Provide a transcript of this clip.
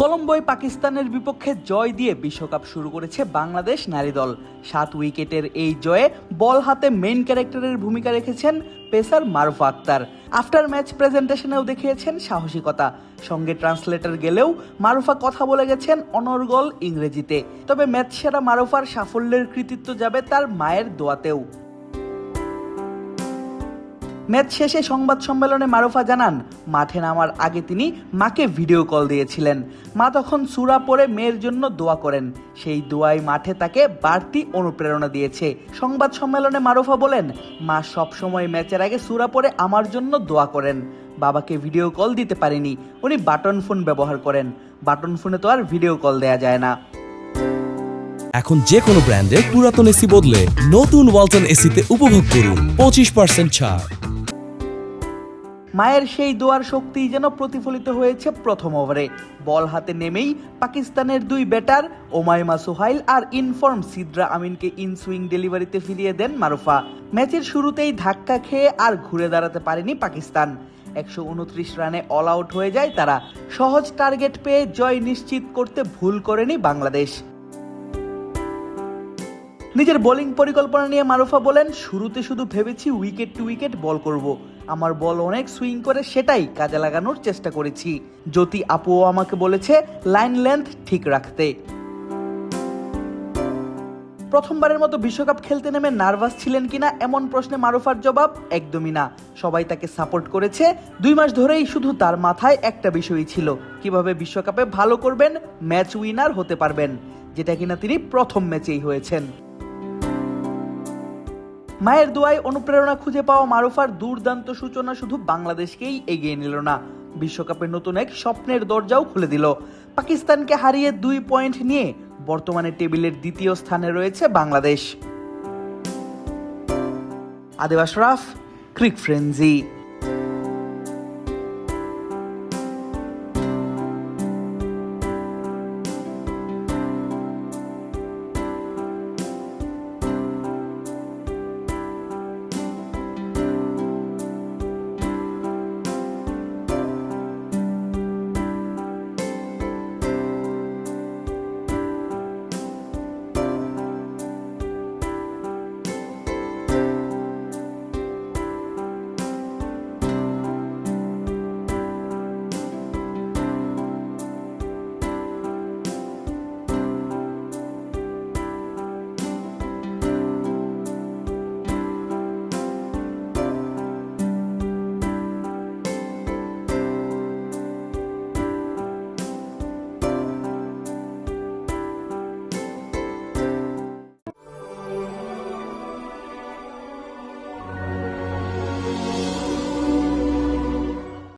কলম্বোয় পাকিস্তানের বিপক্ষে জয় দিয়ে বিশ্বকাপ শুরু করেছে বাংলাদেশ নারী দল। সাত উইকেটের এই জয়ে বল হাতে মেন ক্যারেক্টারের ভূমিকা রেখেছেন pacer Marufa Akter. After match প্রেজেন্টেশনেও দেখিয়েছেন সাহসিকতা। সঙ্গে ট্রান্সলেটর গেলেও মারুফা কথা বলে গেছেন অনর্গল ইংরেজিতে। তবে ম্যাচ সেরা মারুফার সাফল্যের কৃতিত্ব যাবে তার মায়ের দোয়াতেও। ম্যাচ শেষে সংবাদ সম্মেলনে মারুফা জানান, মাঠে নামার আগে তিনি মাকে ভিডিও কল দিয়েছিলেন। মা তখন সুরা পরে মেয়ের জন্য দোয়া করেন। সেই দোয়াই মাঠে তাকে বাড়তি অনুপ্রেরণা দিয়েছে। সংবাদ সম্মেলনে মারুফা বলেন, মা সবসময় ম্যাচের আগে সুরা পরে আমার জন্য দোয়া করেন। বাবাকে ভিডিও কল দিতে পারিনি, উনি বাটন ফোন ব্যবহার করেন। বাটন ফোনে তো আর ভিডিও কল দেয়া যায় না। এখন যে কোনো ব্র্যান্ডের পুরাতন এসি বদলে নতুন ওয়ালটন এসিতে উপভোগ করুন পঁচিশ পার্সেন্ট ছাড়। মায়ের সেই দোয়ার শক্তি যেন প্রতিফলিত হয়েছে প্রথম ওভারে। বল হাতে নেমেই পাকিস্তানের দুই ব্যাটার ওমাইমা সোহাইল আর ইনফর্ম সিদ্রা আমিনকে ইন সুইং ডেলিভারিতে ফিরিয়ে দেন মারুফা। ম্যাচের শুরুতেই ধাক্কা খেয়ে আর ঘুরে দাঁড়াতে পারেনি পাকিস্তান। একশো উনত্রিশ রানে অল আউট হয়ে যায় তারা। সহজ টার্গেট পেয়ে জয় নিশ্চিত করতে ভুল করেনি বাংলাদেশ। নিজের বোলিং পরিকল্পনা নিয়ে মারুফা বলেন, শুরুতে শুধু ভেবেছি উইকেট টু উইকেট বল করব। আমার বল অনেক সুইং করে সেটাই কাজে লাগানোর চেষ্টা করেছি। জ্যোতি আপুও আমাকে বলেছে, লাইন লেন্থ ঠিক রাখতে। প্রথমবারের মতো বিশ্বকাপ খেলতে নেমে নার্ভাস ছিলেন কিনা এমন প্রশ্নে মারুফার জবাব একদমই না। সবাই তাকে সাপোর্ট করেছে। দুই মাস ধরেই শুধু তার মাথায় একটা বিষয়ই ছিল, কীভাবে বিশ্বকাপে ভালো করবেন, ম্যাচ উইনার হতে পারবেন, যেটা কিনা তিনি প্রথম ম্যাচেই হয়েছেন। মায়ের দোয়ায় অনুপ্রেরণা খুঁজে পাওয়া মারুফার দুর্দান্ত সূচনা শুধু বাংলাদেশকেই এগিয়ে নিল না। বিশ্বকাপের নতুন এক স্বপ্নের দরজাও খুলে দিল। পাকিস্তানকে হারিয়ে দুই পয়েন্ট নিয়ে বর্তমানে টেবিলের দ্বিতীয় স্থানে রয়েছে বাংলাদেশ। আদেব আশরাফ ক্রিক ফ্রেন্সি।